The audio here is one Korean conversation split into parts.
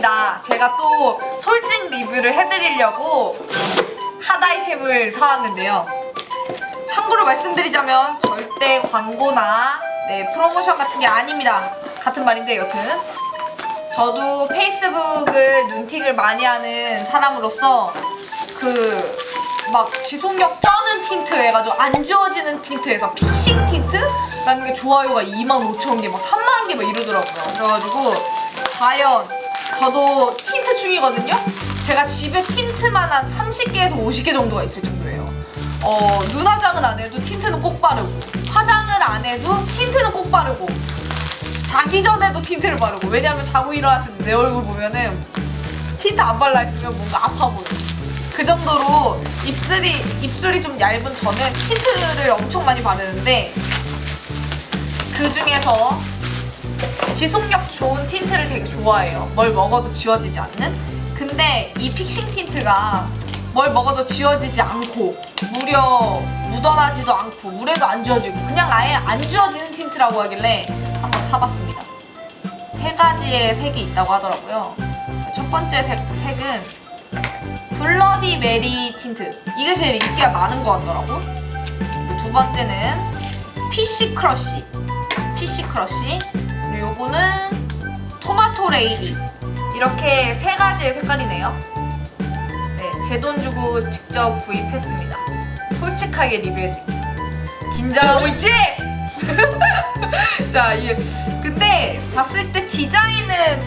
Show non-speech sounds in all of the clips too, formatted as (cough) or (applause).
왔습니다. 제가 또 솔직 리뷰를 해드리려고 핫 아이템을 사왔는데요. 참고로 말씀드리자면 절대 광고나 네, 프로모션 같은 게 아닙니다. 같은 말인데 여튼 저도 페이스북을 눈팅을 많이 하는 사람으로서 그 막 지속력 쩌는 틴트 해가지고 안 지워지는 틴트에서 픽싱 틴트라는 게 좋아요가 2만 5천 개, 막 3만 개 막 이러더라고요. 그래가지고 과연 저도 틴트 중이거든요. 제가 집에 틴트만 한 30개에서 50개 정도가 있을 정도예요. 어, 눈 화장은 안 해도 틴트는 꼭 바르고 화장을 안 해도 틴트는 꼭 바르고 자기 전에도 틴트를 바르고 왜냐면 자고 일어났을 때 내 얼굴 보면은 틴트 안 발라 있으면 뭔가 아파 보여. 그 정도로 입술이 입술이 좀 얇은 저는 틴트를 엄청 많이 바르는데 그 중에서 지속력 좋은 틴트를 되게 좋아해요. 뭘 먹어도 지워지지 않는. 근데 이 픽싱 틴트가 뭘 먹어도 지워지지 않고 무려 묻어나지도 않고 물에도 안 지워지고 그냥 아예 안 지워지는 틴트라고 하길래 한번 사봤습니다. 세 가지의 색이 있다고 하더라고요. 첫 번째 색, 색은 블러디 메리 틴트. 이게 제일 인기가 많은 것 같더라고. 두 번째는 피쉬 크러쉬. 피쉬 크러쉬. 요거는 토마토 레이디. 이렇게 세 가지의 색깔이네요. 네, 제 돈 주고 직접 구입했습니다. 솔직하게 리뷰해드릴게요. 긴장하고 있지? (laughs) 자, 이게 근데 봤을 때 디자인은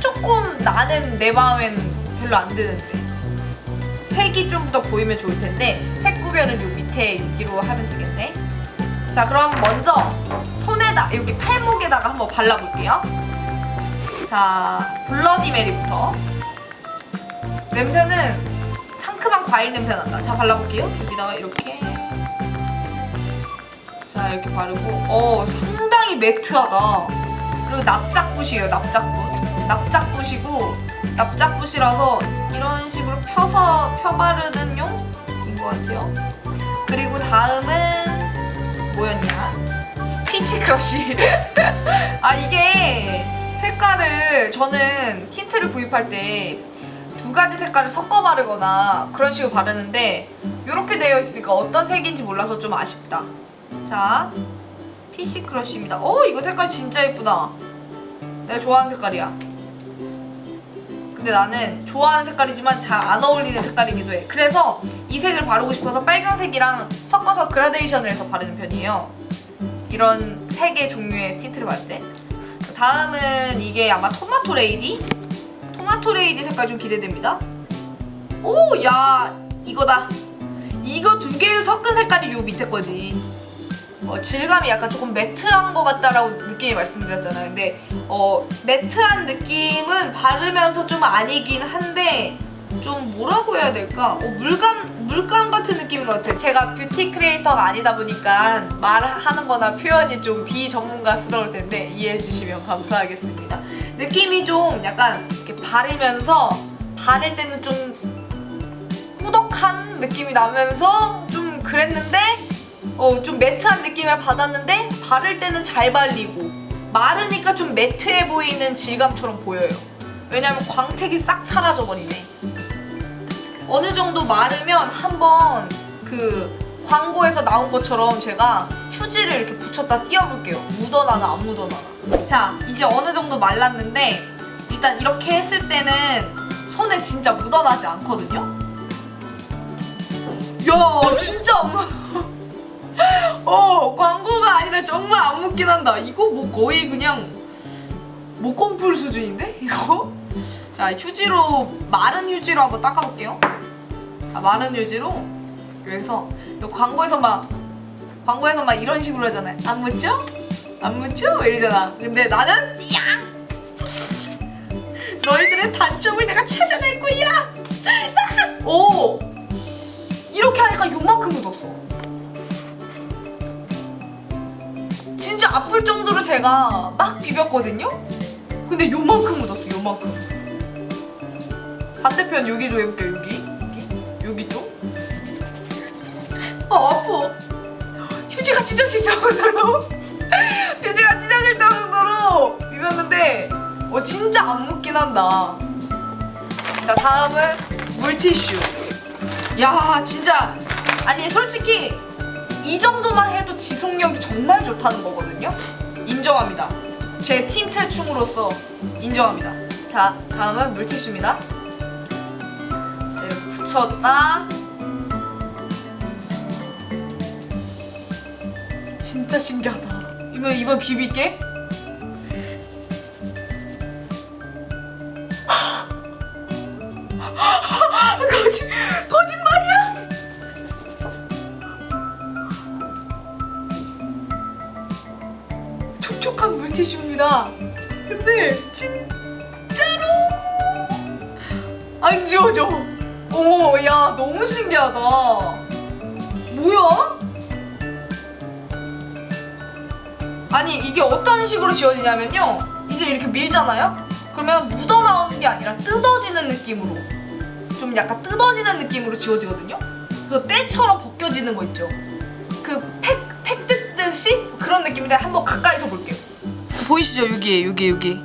조금 나는 내 마음엔 별로 안 드는데 색이 좀 더 보이면 좋을 텐데 색 구별은 요 밑에 여기로 하면 되겠네. 자, 그럼 먼저 손에다 여기 팔목에다가 한번 발라볼게요. 자, 블러디 메리부터 냄새는 상큼한 과일 냄새 난다. 자, 발라볼게요. 여기다가 이렇게 자 이렇게 바르고 어 상당히 매트하다 그리고 납작붓이에요 납작붓 납작붓이고 납작붓이라서 이런 식으로 펴서 펴바르는 용인 것 같아요 그리고 다음은 뭐였냐 피치 크러쉬 (laughs) 아 이게 색깔을 저는 틴트를 구입할 때 두 가지 색깔을 섞어 바르거나 그런 식으로 바르는데 이렇게 되어 있으니까 어떤 색인지 몰라서 좀 아쉽다 자, PC 크러쉬입니다. 어, 이거 색깔 진짜 예쁘다. 내가 좋아하는 색깔이야. 근데 나는 좋아하는 색깔이지만 잘 안 어울리는 색깔이기도 해. 그래서 이 색을 바르고 싶어서 빨간색이랑 섞어서 그라데이션을 해서 바르는 편이에요. 이런 세 개 종류의 틴트를 바를 때. 다음은 이게 아마 토마토 레이디? 토마토 레이디 색깔 좀 기대됩니다. 오, 야, 이거다. 이거 두 개를 섞은 색깔이 요 밑에 거지. 어, 질감이 약간 조금 매트한 것 같다라고 느낌이 말씀드렸잖아요. 근데 어, 매트한 느낌은 바르면서 좀 아니긴 한데 좀 뭐라고 해야 될까? 어, 물감 물감 같은 느낌인 것 같아요. 제가 뷰티 크리에이터가 아니다 보니까 말하는 거나 표현이 좀 비전문가스러울 텐데 이해해 주시면 감사하겠습니다. 느낌이 좀 약간 이렇게 바르면서 바를 때는 좀 꾸덕한 느낌이 나면서 좀 그랬는데 어, 좀 매트한 느낌을 받았는데 바를 때는 잘 발리고 마르니까 좀 매트해 보이는 질감처럼 보여요. 왜냐면 광택이 싹 사라져 버리네. 어느 정도 마르면 한번 그 광고에서 나온 것처럼 제가 휴지를 이렇게 붙였다 띄워볼게요. 묻어나나 안 묻어나나. 자, 이제 어느 정도 말랐는데 일단 이렇게 했을 때는 손에 진짜 묻어나지 않거든요. 야, 진짜 안 묻어. 어 광고가 아니라 정말 안 묻긴 한다. 이거 뭐 거의 그냥 목공풀 수준인데? 이거? 자 휴지로 마른 휴지로 한번 닦아볼게요. 아, 마른 휴지로? 그래서 요 광고에서 막 광고에서 막 이런 식으로 하잖아요. 안 묻죠? 안 묻죠? 이러잖아. 근데 나는 야! 너희들의 단점을 내가 찾아낼 거야! 오! 이렇게 하니까 요만큼 묻었어 진짜 아플 정도로 제가 막 비볐거든요? 근데 요만큼 묻었어 요만큼. 반대편 여기도 해볼게요 여기. 여기? 여기 좀 아, 아파. 휴지가 찢어질 정도로 (laughs) 휴지가 찢어질 정도로 비볐는데 어 진짜 안 묻긴 한다. 자 다음은 물티슈. 야 진짜. 아니 솔직히 이 정도만 해도 지속력이 정말 좋다는 거거든요. 인정합니다. 제 틴트 충으로서 인정합니다. 자 다음은 물티슈입니다. 자 이렇게 붙였다. 진짜 신기하다. 이번 이번 비빌게. 근데 진짜로 안 지워져. 오, 야 너무 신기하다. 뭐야? 아니 이게 어떤 식으로 지워지냐면요. 이제 이렇게 밀잖아요. 그러면 묻어 나오는 게 아니라 뜯어지는 느낌으로 좀 약간 뜯어지는 느낌으로 지워지거든요. 그래서 때처럼 벗겨지는 거 있죠. 그 팩 팩 뜯듯이 그런 느낌인데 한번 가까이서 볼게요. 보이시죠? 여기 여기 여기.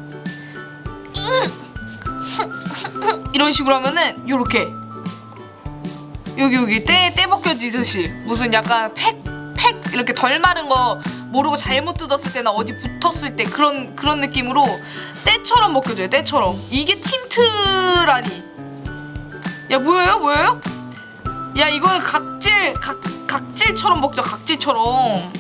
이런 식으로 하면은 요렇게. 여기 여기. 때, 때 벗겨지듯이. 무슨 약간 팩, 팩 이렇게 덜 마른 거 모르고 잘못 뜯었을 때나 어디 붙었을 때 그런 그런 느낌으로 때처럼 벗겨져요 때처럼. 이게 틴트라니. 야 뭐예요? 뭐예요? 야 이거는 각질 각, 각질처럼 먹죠 각질처럼.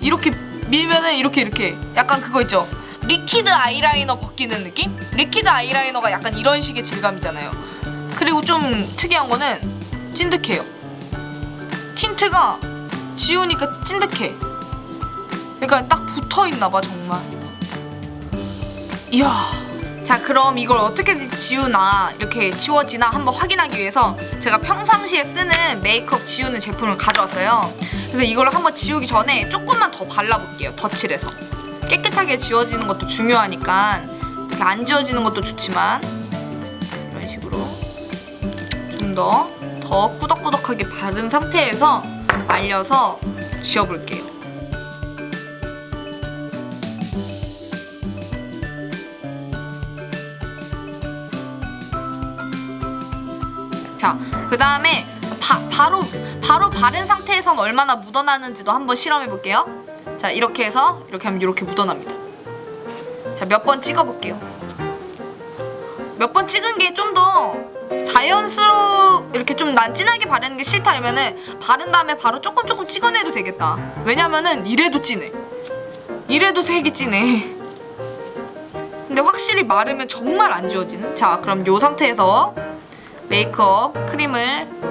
이렇게 밀면은 이렇게 이렇게. 약간 그거 있죠? 리퀴드 아이라이너 벗기는 느낌? 리퀴드 아이라이너가 약간 이런 식의 질감이잖아요. 그리고 좀 특이한 거는 찐득해요. 틴트가 지우니까 찐득해. 그러니까 딱 붙어 있나 봐 정말. 이야. 자 그럼 이걸 어떻게 지우나 이렇게 지워지나 한번 확인하기 위해서 제가 평상시에 쓰는 메이크업 지우는 제품을 가져왔어요 그래서 이걸 한번 지우기 전에 조금만 더 발라볼게요 덧칠해서. 깨끗하게 지워지는 것도 중요하니까 이렇게 안 지워지는 것도 좋지만 이런 식으로 좀 더 더 꾸덕꾸덕하게 바른 상태에서 말려서 지워볼게요. 자, 그 다음에 바로 바로 바른 상태에선 얼마나 묻어나는지도 한번 실험해 볼게요. 자, 이렇게 해서 이렇게 하면 이렇게 묻어납니다. 자, 몇 번 찍어 볼게요. 몇 번 찍은 게 좀 더 자연스러워 이렇게 좀 난 진하게 바르는 게 싫다 이러면은 바른 다음에 바로 조금 조금 찍어내도 되겠다. 왜냐면은 이래도 진해. 이래도 색이 진해. 근데 확실히 마르면 정말 안 지워지는. 자, 그럼 요 상태에서 메이크업 크림을 자,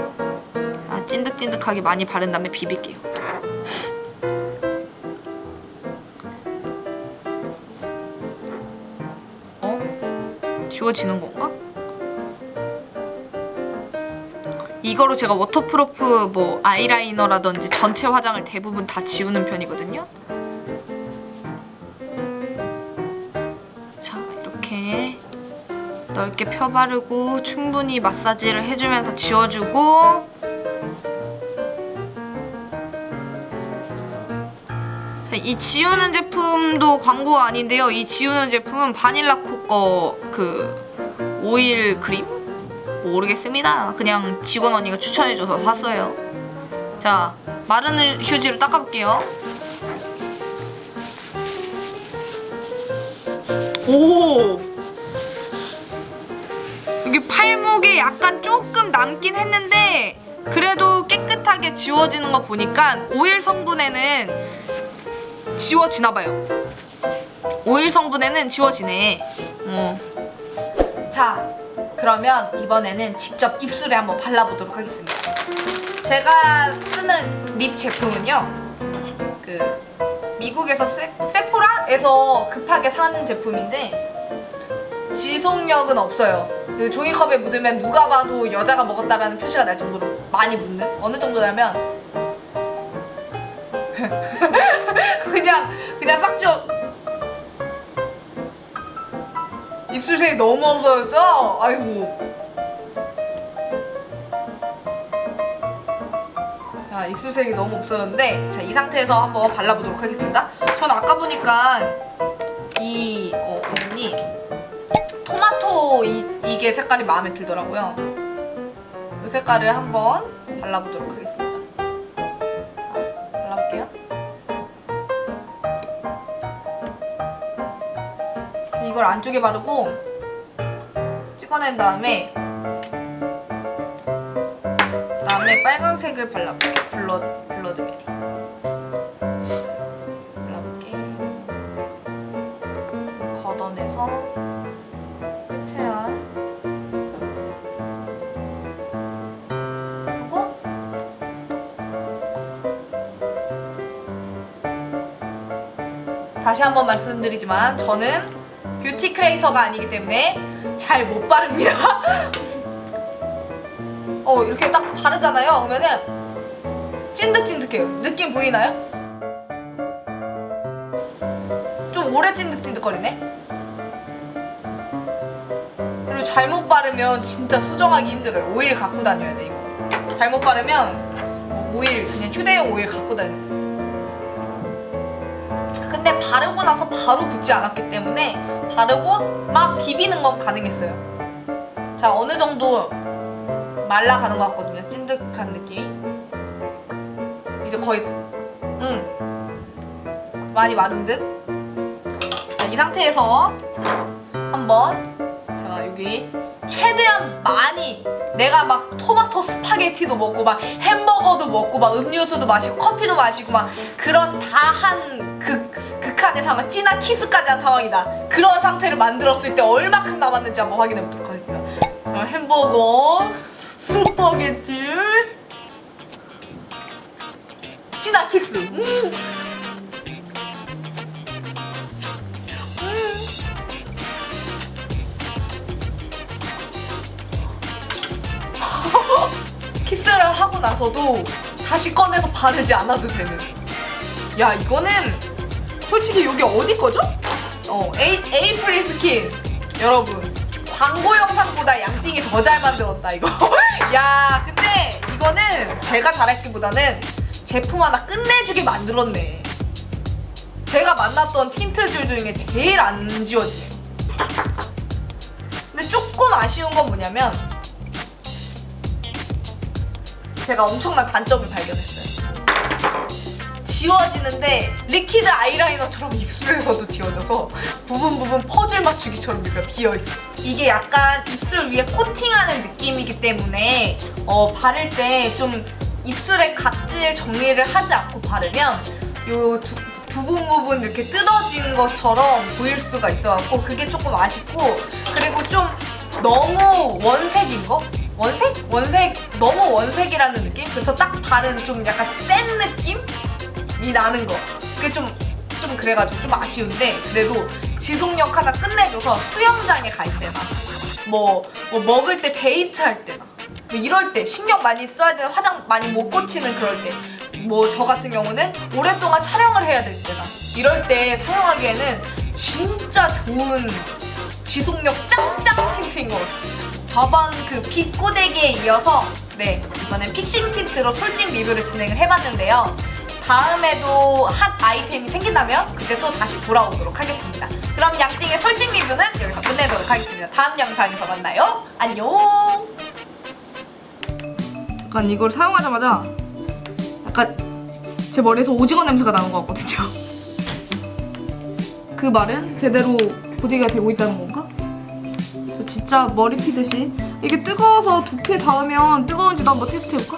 찐득찐득하게 많이 바른 다음에 비빌게요. 어? 지워지는 건가? 이거로 제가 워터프루프 뭐 아이라이너라든지 전체 화장을 대부분 다 지우는 편이거든요. 자, 이렇게 넓게 펴바르고 충분히 마사지를 해주면서 지워주고 자, 이 지우는 제품도 광고가 아닌데요. 이 지우는 제품은 바닐라 코 거 그 오일 크림? 모르겠습니다. 그냥 직원 언니가 추천해줘서 샀어요. 자, 마르는 휴지로 닦아볼게요. 오! 여기 팔목에 약간 조금 남긴 했는데 그래도 깨끗하게 지워지는 거 보니까 오일 성분에는 지워지나 봐요. 오일 성분에는 지워지네. 어. 자, 그러면 이번에는 직접 입술에 한번 발라보도록 하겠습니다. 제가 쓰는 립 제품은요. 그 미국에서 세, 세포라에서 급하게 산 제품인데 지속력은 없어요. 그 종이컵에 묻으면 누가 봐도 여자가 먹었다라는 표시가 날 정도로 많이 묻는 어느 정도냐면 (laughs) (laughs) 그냥 그냥 싹 지워 입술색이 너무 없어졌죠? 아이고 자 입술색이 너무 없어졌는데 자 이 상태에서 한번 발라보도록 하겠습니다 전 아까 보니까 이 어, 보니 토마토 이, 이게 색깔이 마음에 들더라고요. 이 색깔을 한번 발라보도록 하겠습니다. 이걸 안쪽에 바르고 찍어낸 다음에 그다음에 빨간색을 발라볼게요. 블러 블러드베리. 발라볼게. 걷어내서 끝에 한 하고 다시 한번 말씀드리지만 저는 뷰티 크리에이터가 아니기 때문에 잘 못 바릅니다. (laughs) 어 이렇게 딱 바르잖아요. 그러면은 찐득찐득해요. 느낌 보이나요? 좀 오래 찐득찐득거리네. 그리고 잘못 바르면 진짜 수정하기 힘들어요. 오일 갖고 다녀야 돼 이거. 잘못 바르면 뭐 오일 그냥 휴대용 오일 갖고 다녀. 근데 바르고 나서 바로 굳지 않았기 때문에 바르고 막 비비는 건 가능했어요. 자 어느 정도 말라가는 것 같거든요. 찐득한 느낌. 이제 거의 음 많이 마른 듯. 자 이 상태에서 한번 제가 여기 최대한 많이 내가 막 토마토 스파게티도 먹고 막 햄버거도 먹고 막 음료수도 마시고 커피도 마시고 막 그런 다한 극 극한의 상황 진한 키스까지 한 상황이다. 그런 상태를 만들었을 때 얼마큼 남았는지 한번 확인해 보도록 하겠습니다. 어, 햄버거. 스파게티 진한 키스. 음. (laughs) 키스를 하고 나서도 다시 꺼내서 바르지 않아도 되는. 야 이거는 솔직히 여기 어디 거죠? 어 에이 에이프릴 스킨 여러분 광고 영상보다 양띵이 더 잘 만들었다 이거. (laughs) 야 근데 이거는 제가 잘했기보다는 제품 하나 끝내주게 만들었네. 제가 만났던 틴트줄 중에 제일 안 지워지네요. 근데 조금 아쉬운 건 뭐냐면 제가 엄청난 단점을 발견했어요. 지워지는데 리퀴드 아이라이너처럼 입술에서도 지워져서 부분 부분 퍼즐 맞추기처럼 이렇게 비어있어. 이게 약간 입술 위에 코팅하는 느낌이기 때문에 어, 바를 때 좀 입술에 각질 정리를 하지 않고 바르면 요 두, 두분 부분 이렇게 뜯어진 것처럼 보일 수가 있어갖고 그게 조금 아쉽고 그리고 좀 너무 원색인 거? 원색? 원색 너무 원색이라는 느낌? 그래서 딱 바른 좀 약간 센 느낌 이 나는 거. 그게 좀 좀 그래가지고 좀 아쉬운데 그래도 지속력 하나 끝내줘서 수영장에 갈 때나 뭐, 뭐 먹을 때 데이트 할 때나 뭐 이럴 때 신경 많이 써야 되는 화장 많이 못 고치는 그럴 때 뭐 저 같은 경우는 오랫동안 촬영을 해야 될 때나 이럴 때 사용하기에는 진짜 좋은 지속력 짱짱 틴트인 것 같습니다. 저번 그빛 꼬대기에 이어서 네 이번엔 픽싱 틴트로 솔직 리뷰를 진행을 해봤는데요. 다음에도 핫 아이템이 생긴다면 그때 또 다시 돌아오도록 하겠습니다. 그럼 양띵의 솔직 리뷰는 여기서 끝내도록 하겠습니다. 다음 영상에서 만나요. 안녕. 약간 이걸 사용하자마자 약간 제 머리에서 오징어 냄새가 나는 것 같거든요. (laughs) 그 말은 제대로 보디가 되고 있다는 건가? 저 진짜 머리 피듯이 이게 뜨거워서 두피에 닿으면 뜨거운지도 한번 테스트 해볼까?